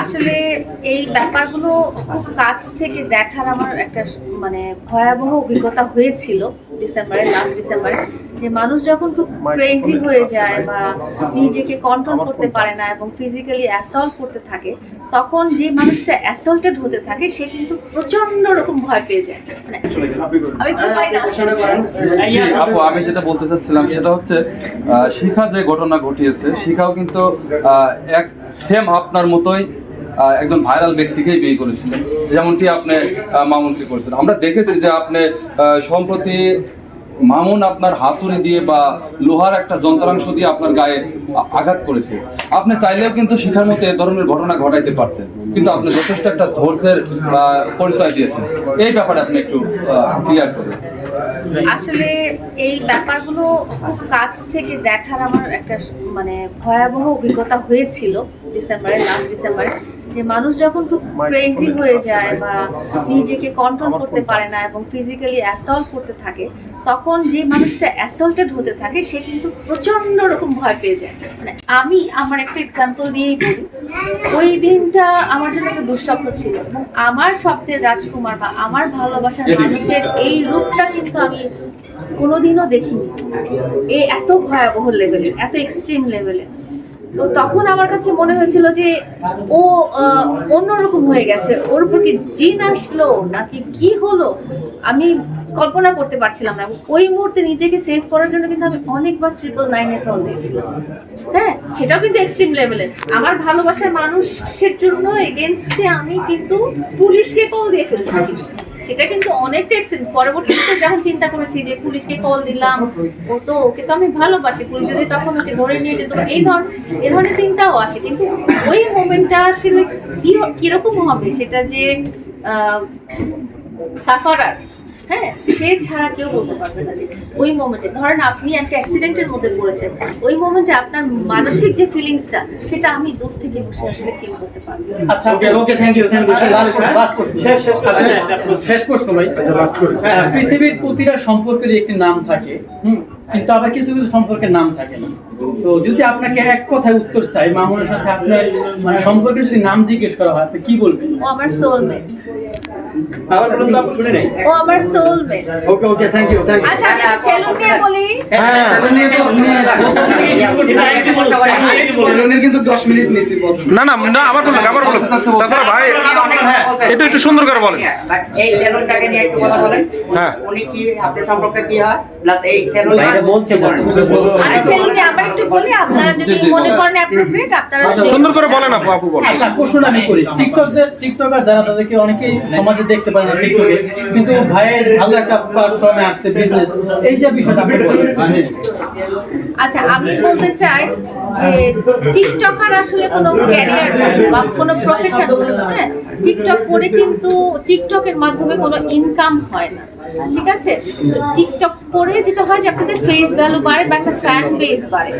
আসলে এই ব্যাপারগুলো খুব কাছ থেকে দেখার আমার একটা মানে ভয়াবহ অভিজ্ঞতা হয়েছিল ডিসেম্বরে লাস্ট ডিসেম্বরে। যে মানুষ যখন খুব ক্রেজি হয়ে যায় বা নিজেকে কন্ট্রোল করতে পারে না এবং ফিজিক্যালি অ্যাসল্ট করতে থাকে তখন যে মানুষটা অ্যাসল্টেড হতে থাকে সে কিন্তু প্রচণ্ড রকম ভয় পেয়ে যায়। মানে আপু আমি যেটা বলতে চাচ্ছিলাম সেটা হচ্ছে শিখা যে ঘটনা ঘটিয়েছে শিখাও কিন্তু এক সেম আপনার মতোই একজন ভাইরাল ব্যক্তিকেই বিয়ে করেছিলেন। যেমনটি আপনি মামুনকে করেছেন। আমরা দেখেছি যে আপনি সম্প্রতি মামুন আপনার হাতুড়ি দিয়ে বা লোহার একটা যন্ত্রাংশ দিয়ে আপনার গায়ে আঘাত করেছে। আপনি চাইলেও কিন্তু শিখার মতো এ ধরনের ঘটনা ঘটাইতে পারতেন। কিন্তু আপনি যথেষ্ট একটা ধৈর্যের পরিচয় দিয়েছেন। এই ব্যাপারে আপনি একটু ক্লিয়ার করবেন আসলে এই ব্যাপারগুলো খুব কাছ থেকে দেখার আমার একটা মানে ভয়াবহ অভিজ্ঞতা হয়েছিল ডিসেম্বরে লাস্ট ডিসেম্বরে যে মানুষ যখন খুব ক্রেজি হয়ে যায় বা নিজেকে কন্ট্রোল করতে পারে না এবং ফিজিক্যালি অ্যাসল্ট করতে থাকে তখন যে মানুষটা অ্যাসল্টেড হতে থাকে সে কিন্তু প্রচণ্ড রকম ভয় পেয়ে যায়। মানে আমি আমার একটা এক্সাম্পল দিয়েই বলি। ওই দিনটা আমার জন্য একটা দুঃস্বপ্ন ছিল এবং আমার স্বপ্নের রাজকুমার বা আমার ভালোবাসার মানুষের এই রূপটা কিন্তু আমি কোনোদিনও দেখিনি। এ এত ভয়াবহ লেভেলের এত এক্সট্রিম লেভেলের তো তখন আমার কাছে মনে হয়েছিল যে ও অন্যরকম হয়ে গেছে। ওর উপর কি জিন আসলো? নাকি কি হলো? আমি কল্পনা করতে পারছিলাম না। ওই মুহূর্তে নিজেকে সেভ করার জন্য কিন্তু আমি অনেকবার ট্রিপল নাইনে কল দিয়েছিলাম। হ্যাঁ সেটাও কিন্তু এক্সট্রিম লেভেলের আমার ভালোবাসার মানুষের জন্য এগেনস্টে আমি কিন্তু পুলিশকে কল দিয়ে ফেলেছি। সেটা কিন্তু অনেকটাই পরবর্তীতে যখন চিন্তা করেছি যে পুলিশকে কল দিলাম, ও তো, ওকে তো আমি ভালোবাসি, পুলিশ যদি তখন ওকে ধরে নিয়ে যেত, এই ধরনের এই ধরনের চিন্তাও আসে। কিন্তু ওই মোমেন্টটা আসলে কি, কীরকম হবে? সেটা যে সাফারার হ্যাঁ সে ছাড়া কেউ বলতে পারবে না যে ওই মোমেন্টে ধরেন আপনি একটা অ্যাক্সিডেন্টের মধ্যে পড়েছেন। ওই মোমেন্টে আপনার মানসিক যে ফিলিংসটা সেটা আমি দূর থেকে বসে আসলে ফিল করতে পারব। আচ্ছা okay okay thank you thank you শেষ শেষ আচ্ছা, প্রশ্ন ভাই। হ্যাঁ, পৃথিবীর প্রতিটা সম্পর্কের একটি নাম থাকে। হুম কিন্তু আবার কিছু কিছু সম্পর্কের নাম থাকে না। তো যদি আপনাকে এক কথায় উত্তর চাই মামুনের সাথে আপনার মানে সম্পর্কে যদি নাম জিজ্ঞেস করা হয় আপনি কি বলবেন? ও আমার সোলমেট আবার বলুন তো আপু, শুনে নেই। ও আমার soulmate okay okay thank you thank you আচ্ছা আমি সেলুন নিয়ে বলি। হ্যাঁ। নিয়ে তো সেলুনের কিন্তু 10 মিনিট নিছি না না না আবার বলুন আবার বলুন। তাছাড়া ভাই একটু একটু সুন্দর করে বলেন। এই সেলুনটাকে নিয়ে একটু কথা বলেন। হ্যাঁ। উনি কি আপনার সম্পর্কে কি হয়? প্লাস এই সেলুন বলছে আচ্ছা সেলুন নিয়ে বলি আপনারা যদি জি, জি, মনে করেন অ্যাপ্রোপ্রিয়েট আপনারা সুন্দর করে বলেন আপু আপু বলেন। আচ্ছা প্রশ্নটা আমি করি। টিকটকদের টিকটকার যারা তাদেরকে অনেকেই সমাজে দেখতে পারে না টিকটকে কিন্তু ভাইয়ের ভালো একটা প্ল্যাটফর্মে আসছে বিজনেস এই যে বিষয়টা আপনি বলেন। আচ্ছা আমি বলতে চাই যে টিকটকার আসলে কোনো ক্যারিয়ার বা কোনো প্রফেশন হ্যাঁ টিকটক করে কিন্তু টিকটকের মাধ্যমে কোনো ইনকাম হয় না। ঠিক আছে? টিকটক করে যেটা হয় যে আপনাদের ফেস ভ্যালু বাড়ে বা একটা ফ্যান বেস বাড়ে।